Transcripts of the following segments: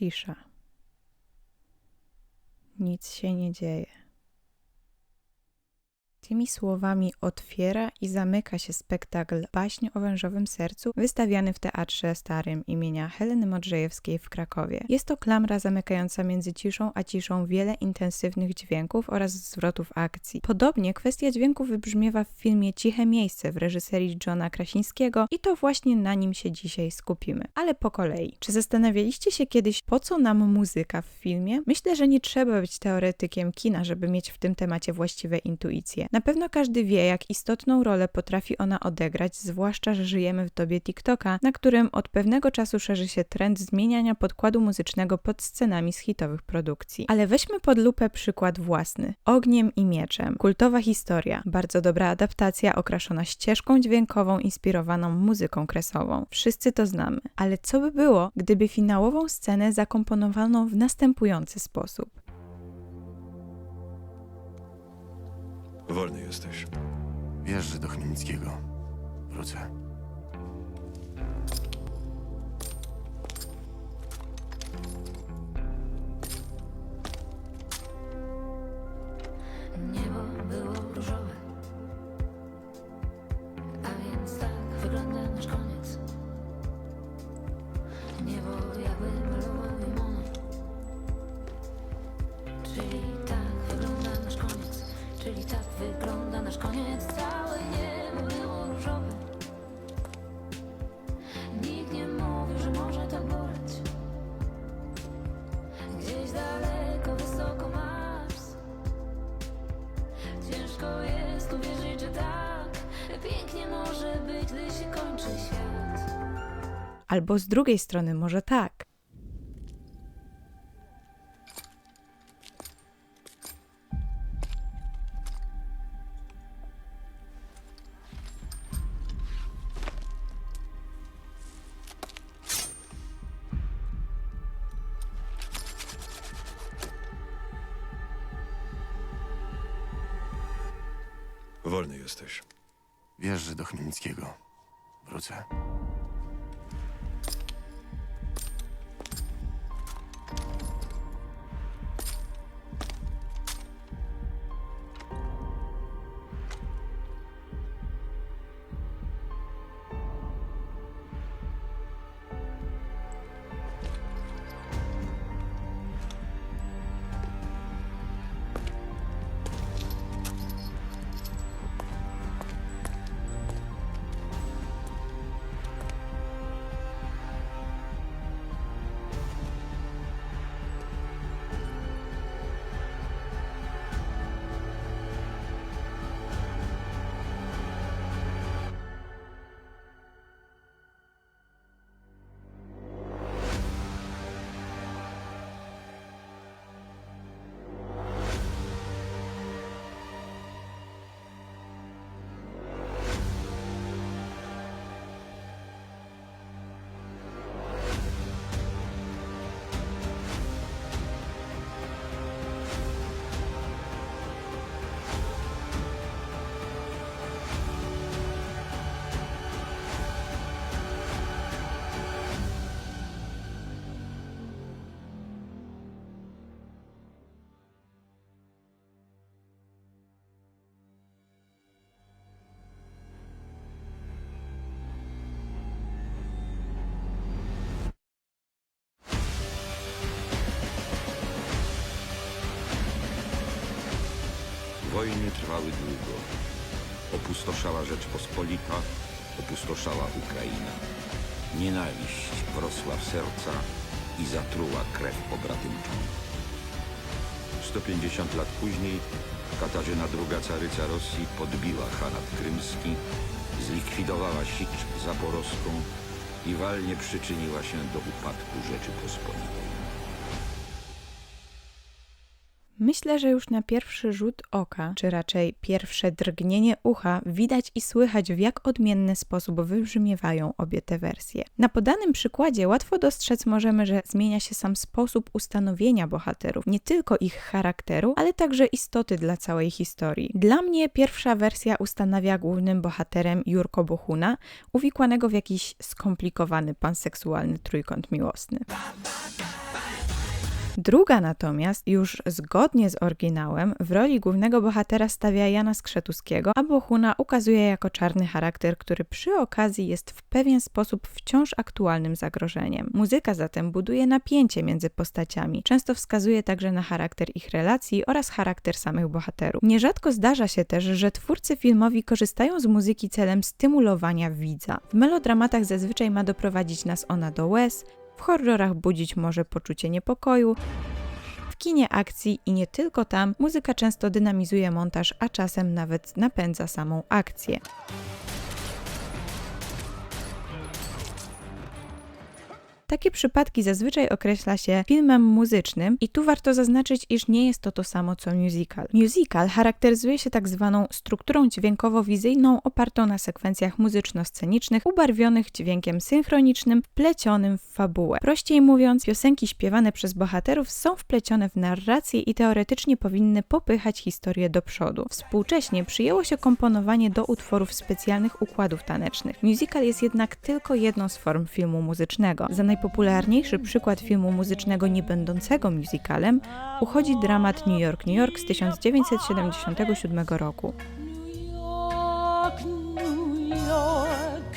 cisza. Nic się nie dzieje. Tymi słowami otwiera i zamyka się spektakl Baśń o wężowym sercu, wystawiany w Teatrze Starym imienia Heleny Modrzejewskiej w Krakowie. Jest to klamra zamykająca między ciszą a ciszą wiele intensywnych dźwięków oraz zwrotów akcji. Podobnie kwestia dźwięku wybrzmiewa w filmie Ciche Miejsce w reżyserii Johna Krasińskiego i to właśnie na nim się dzisiaj skupimy. Ale po kolei. Czy zastanawialiście się kiedyś, po co nam muzyka w filmie? Myślę, że nie trzeba być teoretykiem kina, żeby mieć w tym temacie właściwe intuicje. Na pewno każdy wie, jak istotną rolę potrafi ona odegrać, zwłaszcza, że żyjemy w dobie TikToka, na którym od pewnego czasu szerzy się trend zmieniania podkładu muzycznego pod scenami z hitowych produkcji. Ale weźmy pod lupę przykład własny. Ogniem i mieczem. Kultowa historia. Bardzo dobra adaptacja okraszona ścieżką dźwiękową inspirowaną muzyką kresową. Wszyscy to znamy. Ale co by było, gdyby finałową scenę zakomponowano w następujący sposób? Wolny jesteś. Wjeżdżę do Chmielnickiego. Wrócę. Albo z drugiej strony, może tak. Wolny jesteś. Wjeżdżę do Chmielnickiego. Wrócę. Wojny trwały długo. Opustoszała Rzeczpospolita, opustoszała Ukraina. Nienawiść wrosła w serca i zatruła krew pobratymczą. 150 lat później Katarzyna II, caryca Rosji, podbiła Hanat Krymski, zlikwidowała Sicz Zaporowską i walnie przyczyniła się do upadku Rzeczypospolitej. Myślę, że już na pierwszy rzut oka, czy raczej pierwsze drgnienie ucha, widać i słychać, w jak odmienny sposób wybrzmiewają obie te wersje. Na podanym przykładzie łatwo dostrzec możemy, że zmienia się sam sposób ustanowienia bohaterów, nie tylko ich charakteru, ale także istoty dla całej historii. Dla mnie pierwsza wersja ustanawia głównym bohaterem Jurko Bohuna, uwikłanego w jakiś skomplikowany panseksualny trójkąt miłosny. Druga natomiast, już zgodnie z oryginałem, w roli głównego bohatera stawia Jana Skrzetuskiego, a Bohuna ukazuje jako czarny charakter, który przy okazji jest w pewien sposób wciąż aktualnym zagrożeniem. Muzyka zatem buduje napięcie między postaciami, często wskazuje także na charakter ich relacji oraz charakter samych bohaterów. Nierzadko zdarza się też, że twórcy filmowi korzystają z muzyki celem stymulowania widza. W melodramatach zazwyczaj ma doprowadzić nas ona do łez, w horrorach budzić może poczucie niepokoju, w kinie akcji i nie tylko tam muzyka często dynamizuje montaż, a czasem nawet napędza samą akcję. Takie przypadki zazwyczaj określa się filmem muzycznym i tu warto zaznaczyć, iż nie jest to to samo co musical. Musical charakteryzuje się tak zwaną strukturą dźwiękowo-wizyjną opartą na sekwencjach muzyczno-scenicznych ubarwionych dźwiękiem synchronicznym wplecionym w fabułę. Prościej mówiąc, piosenki śpiewane przez bohaterów są wplecione w narrację i teoretycznie powinny popychać historię do przodu. Współcześnie przyjęło się komponowanie do utworów specjalnych układów tanecznych. Musical jest jednak tylko jedną z form filmu muzycznego. Za najpopularniejszy przykład filmu muzycznego nie będącego musicalem uchodzi dramat New York, New York z 1977 roku.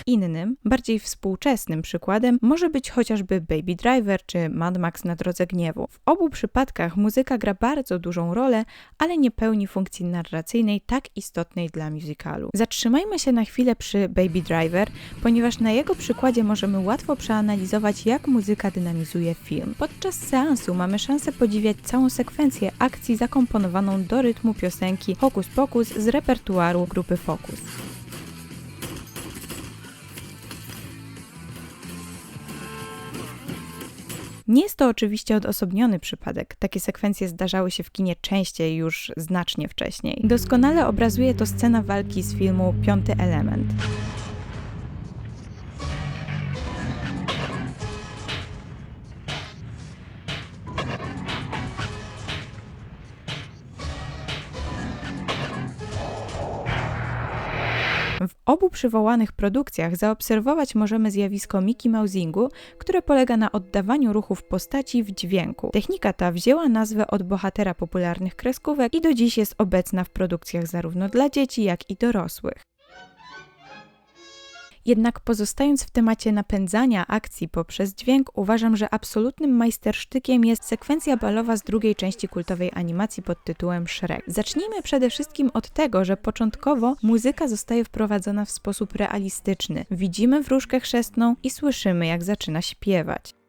Innym, bardziej współczesnym przykładem może być chociażby Baby Driver czy Mad Max na drodze gniewu. W obu przypadkach muzyka gra bardzo dużą rolę, ale nie pełni funkcji narracyjnej tak istotnej dla musicalu. Zatrzymajmy się na chwilę przy Baby Driver, ponieważ na jego przykładzie możemy łatwo przeanalizować, jak muzyka dynamizuje film. Podczas seansu mamy szansę podziwiać całą sekwencję akcji zakomponowaną do rytmu piosenki Hokus Pokus z repertuaru grupy Focus. Nie jest to oczywiście odosobniony przypadek. Takie sekwencje zdarzały się w kinie częściej już znacznie wcześniej. Doskonale obrazuje to scena walki z filmu Piąty Element. Obu przywołanych produkcjach zaobserwować możemy zjawisko Mickey Mousingu, które polega na oddawaniu ruchów postaci w dźwięku. Technika ta wzięła nazwę od bohatera popularnych kreskówek i do dziś jest obecna w produkcjach zarówno dla dzieci, jak i dorosłych. Jednak pozostając w temacie napędzania akcji poprzez dźwięk, uważam, że absolutnym majstersztykiem jest sekwencja balowa z drugiej części kultowej animacji pod tytułem Shrek. Zacznijmy przede wszystkim od tego, że początkowo muzyka zostaje wprowadzona w sposób realistyczny. Widzimy wróżkę chrzestną i słyszymy, jak zaczyna śpiewać.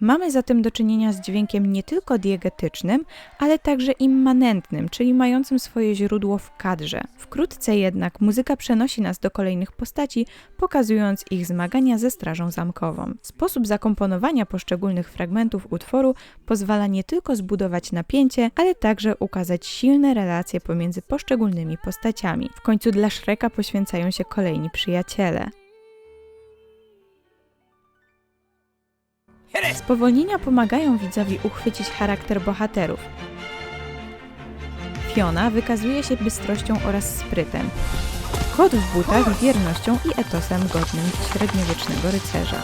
Mamy zatem do czynienia z dźwiękiem nie tylko diegetycznym, ale także immanentnym, czyli mającym swoje źródło w kadrze. Wkrótce jednak muzyka przenosi nas do kolejnych postaci, pokazując ich zmagania ze Strażą Zamkową. Sposób zakomponowania poszczególnych fragmentów utworu pozwala nie tylko zbudować napięcie, ale także ukazać silne relacje pomiędzy poszczególnymi postaciami. W końcu dla Shreka poświęcają się kolejni przyjaciele. Spowolnienia pomagają widzowi uchwycić charakter bohaterów. Fiona wykazuje się bystrością oraz sprytem. Kot w butach wiernością i etosem godnym średniowiecznego rycerza.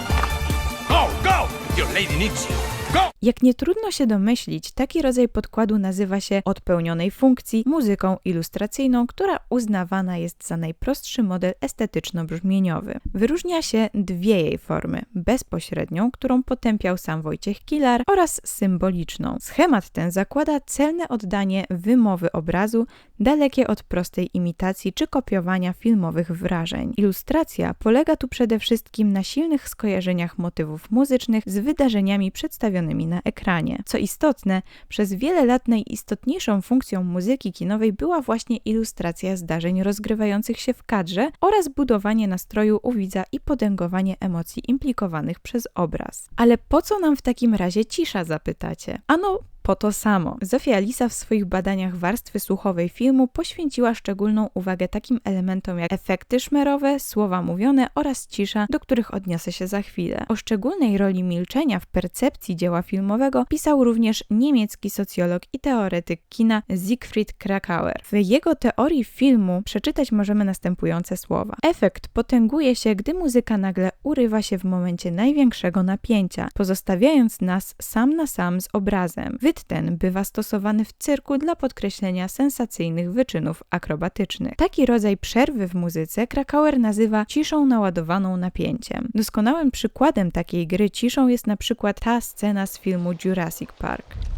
Go, go! Your lady needs you. Jak nie trudno się domyślić, taki rodzaj podkładu nazywa się odpełnionej funkcji muzyką ilustracyjną, która uznawana jest za najprostszy model estetyczno-brzmieniowy. Wyróżnia się dwie jej formy: bezpośrednią, którą potępiał sam Wojciech Kilar, oraz symboliczną. Schemat ten zakłada celne oddanie wymowy obrazu, dalekie od prostej imitacji czy kopiowania filmowych wrażeń. Ilustracja polega tu przede wszystkim na silnych skojarzeniach motywów muzycznych z wydarzeniami przedstawionymi na ekranie. Co istotne, przez wiele lat najistotniejszą funkcją muzyki kinowej była właśnie ilustracja zdarzeń rozgrywających się w kadrze oraz budowanie nastroju u widza i potęgowanie emocji implikowanych przez obraz. Ale po co nam w takim razie cisza, zapytacie? Ano, po to samo. Zofia Lisa w swoich badaniach warstwy słuchowej filmu poświęciła szczególną uwagę takim elementom jak efekty szmerowe, słowa mówione oraz cisza, do których odniosę się za chwilę. O szczególnej roli milczenia w percepcji dzieła filmowego pisał również niemiecki socjolog i teoretyk kina Siegfried Krakauer. W jego teorii filmu przeczytać możemy następujące słowa. Efekt potęguje się, gdy muzyka nagle urywa się w momencie największego napięcia, pozostawiając nas sam na sam z obrazem. Ten bywa stosowany w cyrku dla podkreślenia sensacyjnych wyczynów akrobatycznych. Taki rodzaj przerwy w muzyce Krakauer nazywa ciszą naładowaną napięciem. Doskonałym przykładem takiej gry ciszą jest na przykład ta scena z filmu Jurassic Park.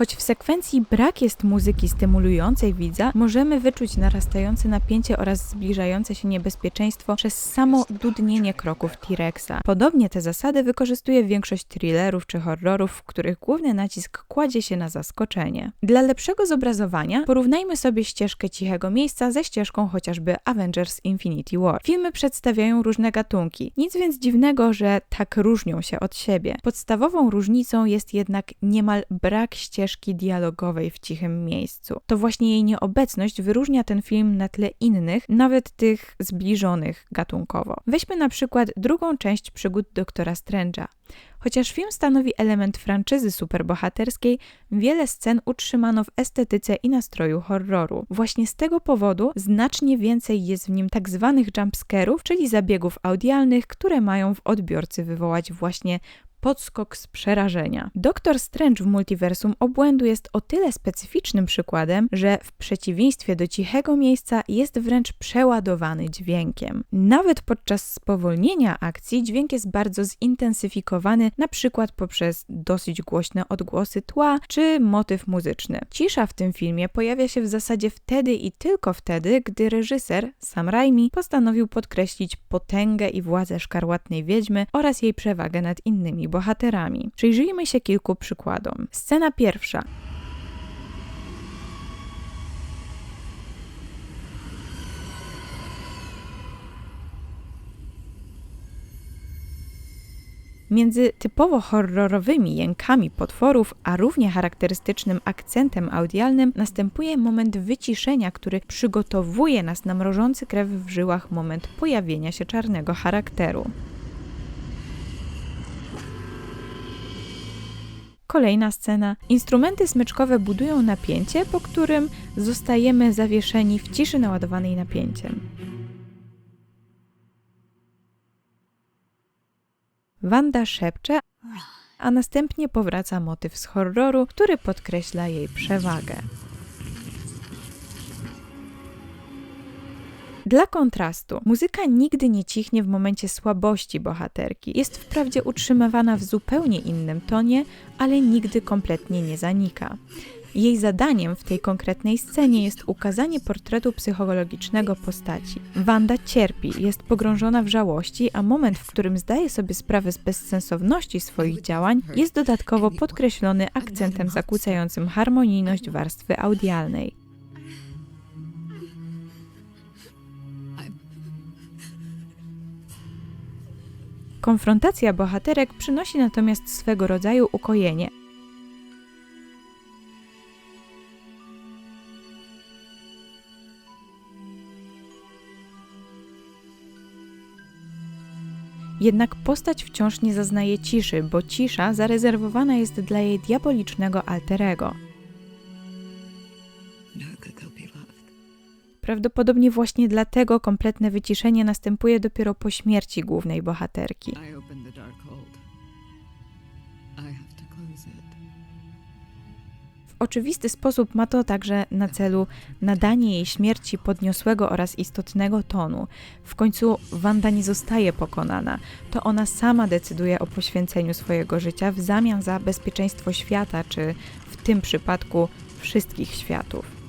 Choć w sekwencji brak jest muzyki stymulującej widza, możemy wyczuć narastające napięcie oraz zbliżające się niebezpieczeństwo przez samo dudnienie kroków T-Rexa. Podobnie te zasady wykorzystuje większość thrillerów czy horrorów, w których główny nacisk kładzie się na zaskoczenie. Dla lepszego zobrazowania porównajmy sobie ścieżkę Cichego Miejsca ze ścieżką chociażby Avengers Infinity War. Filmy przedstawiają różne gatunki. Nic więc dziwnego, że tak różnią się od siebie. Podstawową różnicą jest jednak niemal brak ścieżki dialogowej w cichym miejscu. To właśnie jej nieobecność wyróżnia ten film na tle innych, nawet tych zbliżonych gatunkowo. Weźmy na przykład drugą część przygód doktora Strange'a. Chociaż film stanowi element franczyzy superbohaterskiej, wiele scen utrzymano w estetyce i nastroju horroru. Właśnie z tego powodu znacznie więcej jest w nim tak zwanych jumpscarów, czyli zabiegów audialnych, które mają w odbiorcy wywołać właśnie podskok z przerażenia. Doktor Strange w multiversum obłędu jest o tyle specyficznym przykładem, że w przeciwieństwie do cichego miejsca jest wręcz przeładowany dźwiękiem. Nawet podczas spowolnienia akcji dźwięk jest bardzo zintensyfikowany, na przykład poprzez dosyć głośne odgłosy tła czy motyw muzyczny. Cisza w tym filmie pojawia się w zasadzie wtedy i tylko wtedy, gdy reżyser Sam Raimi postanowił podkreślić potęgę i władzę szkarłatnej wiedźmy oraz jej przewagę nad innymi bohaterami. Przyjrzyjmy się kilku przykładom. Scena pierwsza. Między typowo horrorowymi jękami potworów, a równie charakterystycznym akcentem audialnym następuje moment wyciszenia, który przygotowuje nas na mrożący krew w żyłach moment pojawienia się czarnego charakteru. Kolejna scena. Instrumenty smyczkowe budują napięcie, po którym zostajemy zawieszeni w ciszy naładowanej napięciem. Wanda szepcze, a następnie powraca motyw z horroru, który podkreśla jej przewagę. Dla kontrastu, muzyka nigdy nie cichnie w momencie słabości bohaterki. Jest wprawdzie utrzymywana w zupełnie innym tonie, ale nigdy kompletnie nie zanika. Jej zadaniem w tej konkretnej scenie jest ukazanie portretu psychologicznego postaci. Wanda cierpi, jest pogrążona w żałości, a moment, w którym zdaje sobie sprawę z bezsensowności swoich działań, jest dodatkowo podkreślony akcentem zakłócającym harmonijność warstwy audialnej. Konfrontacja bohaterek przynosi natomiast swego rodzaju ukojenie. Jednak postać wciąż nie zaznaje ciszy, bo cisza zarezerwowana jest dla jej diabolicznego alterego. Prawdopodobnie właśnie dlatego kompletne wyciszenie następuje dopiero po śmierci głównej bohaterki. W oczywisty sposób ma to także na celu nadanie jej śmierci podniosłego oraz istotnego tonu. W końcu Wanda nie zostaje pokonana. To ona sama decyduje o poświęceniu swojego życia w zamian za bezpieczeństwo świata, czy w tym przypadku wszystkich światów.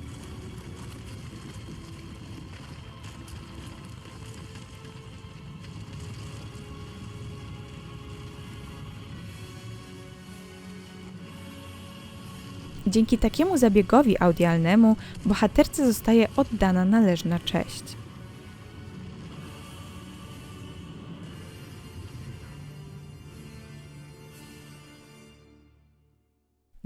Dzięki takiemu zabiegowi audialnemu bohaterce zostaje oddana należna cześć.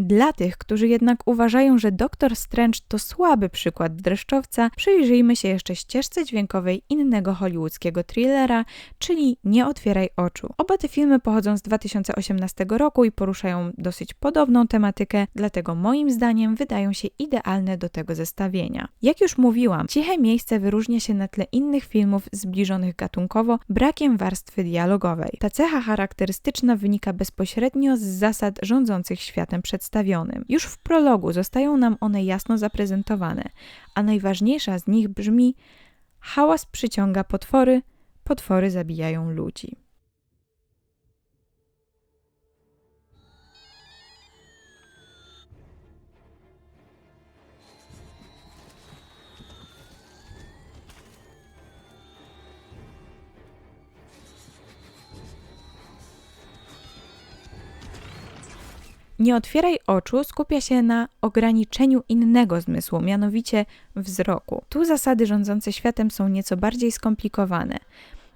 Dla tych, którzy jednak uważają, że Doktor Strange to słaby przykład dreszczowca, przyjrzyjmy się jeszcze ścieżce dźwiękowej innego hollywoodzkiego thrillera, czyli Nie otwieraj oczu. Oba te filmy pochodzą z 2018 roku i poruszają dosyć podobną tematykę, dlatego moim zdaniem wydają się idealne do tego zestawienia. Jak już mówiłam, Ciche Miejsce wyróżnia się na tle innych filmów zbliżonych gatunkowo brakiem warstwy dialogowej. Ta cecha charakterystyczna wynika bezpośrednio z zasad rządzących światem przedstawionym. Już w prologu zostają nam one jasno zaprezentowane, a najważniejsza z nich brzmi: Hałas przyciąga potwory, potwory zabijają ludzi. Nie otwieraj oczu skupia się na ograniczeniu innego zmysłu, mianowicie wzroku. Tu zasady rządzące światem są nieco bardziej skomplikowane.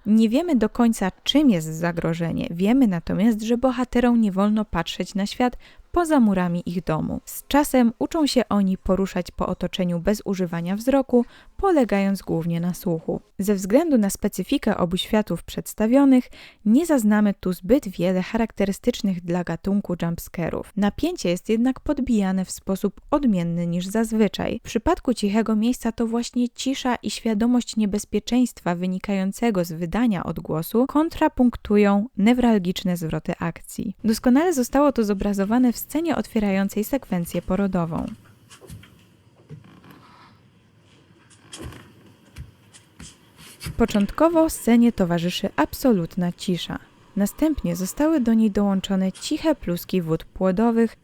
Nie wiemy do końca, czym jest zagrożenie, wiemy natomiast, że bohaterom nie wolno patrzeć na świat poza murami ich domu. Z czasem uczą się oni poruszać po otoczeniu bez używania wzroku, polegając głównie na słuchu. Ze względu na specyfikę obu światów przedstawionych, nie zaznamy tu zbyt wiele charakterystycznych dla gatunku jumpscarów. Napięcie jest jednak podbijane w sposób odmienny niż zazwyczaj. W przypadku cichego miejsca to właśnie cisza i świadomość niebezpieczeństwa wynikającego z wydania odgłosu kontrapunktują newralgiczne zwroty akcji. Doskonale zostało to zobrazowane w scenie otwierającej sekwencję porodową. Początkowo scenie towarzyszy absolutna cisza. Następnie zostały do niej dołączone ciche pluski wód płodowych,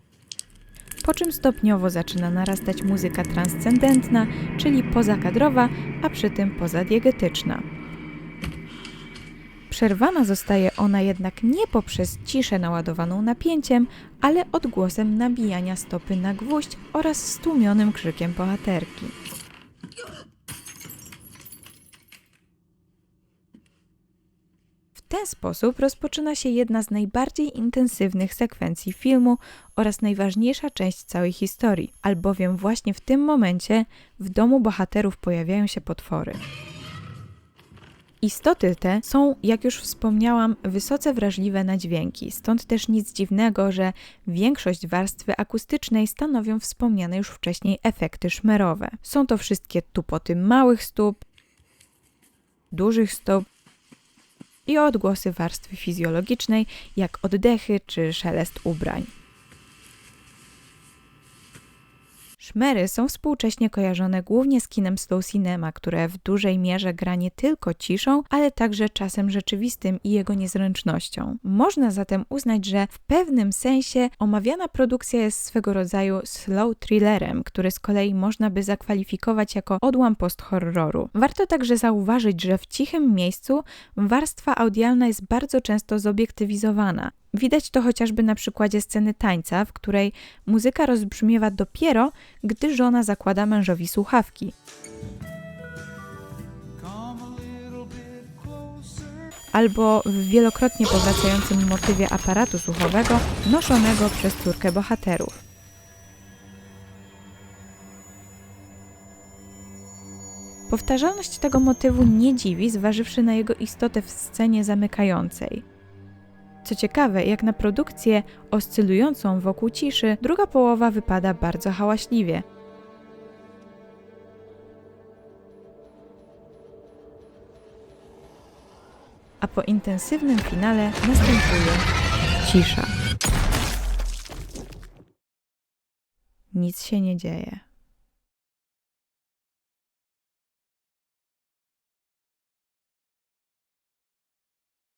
po czym stopniowo zaczyna narastać muzyka transcendentna, czyli pozakadrowa, a przy tym pozadiegetyczna. Przerwana zostaje ona jednak nie poprzez ciszę naładowaną napięciem, ale odgłosem nabijania stopy na gwóźdź oraz stłumionym krzykiem bohaterki. W ten sposób rozpoczyna się jedna z najbardziej intensywnych sekwencji filmu oraz najważniejsza część całej historii, albowiem właśnie w tym momencie w domu bohaterów pojawiają się potwory. Istoty te są, jak już wspomniałam, wysoce wrażliwe na dźwięki, stąd też nic dziwnego, że większość warstwy akustycznej stanowią wspomniane już wcześniej efekty szmerowe. Są to wszystkie tupoty małych stóp, dużych stóp i odgłosy warstwy fizjologicznej, jak oddechy czy szelest ubrań. Szmery są współcześnie kojarzone głównie z kinem slow cinema, które w dużej mierze gra nie tylko ciszą, ale także czasem rzeczywistym i jego niezręcznością. Można zatem uznać, że w pewnym sensie omawiana produkcja jest swego rodzaju slow thrillerem, który z kolei można by zakwalifikować jako odłam post-horroru. Warto także zauważyć, że w cichym miejscu warstwa audialna jest bardzo często zobiektywizowana. Widać to chociażby na przykładzie sceny tańca, w której muzyka rozbrzmiewa dopiero, gdy żona zakłada mężowi słuchawki. Albo w wielokrotnie powracającym motywie aparatu słuchowego noszonego przez córkę bohaterów. Powtarzalność tego motywu nie dziwi, zważywszy na jego istotę w scenie zamykającej. Co ciekawe, jak na produkcję oscylującą wokół ciszy, druga połowa wypada bardzo hałaśliwie. A po intensywnym finale następuje cisza. Nic się nie dzieje.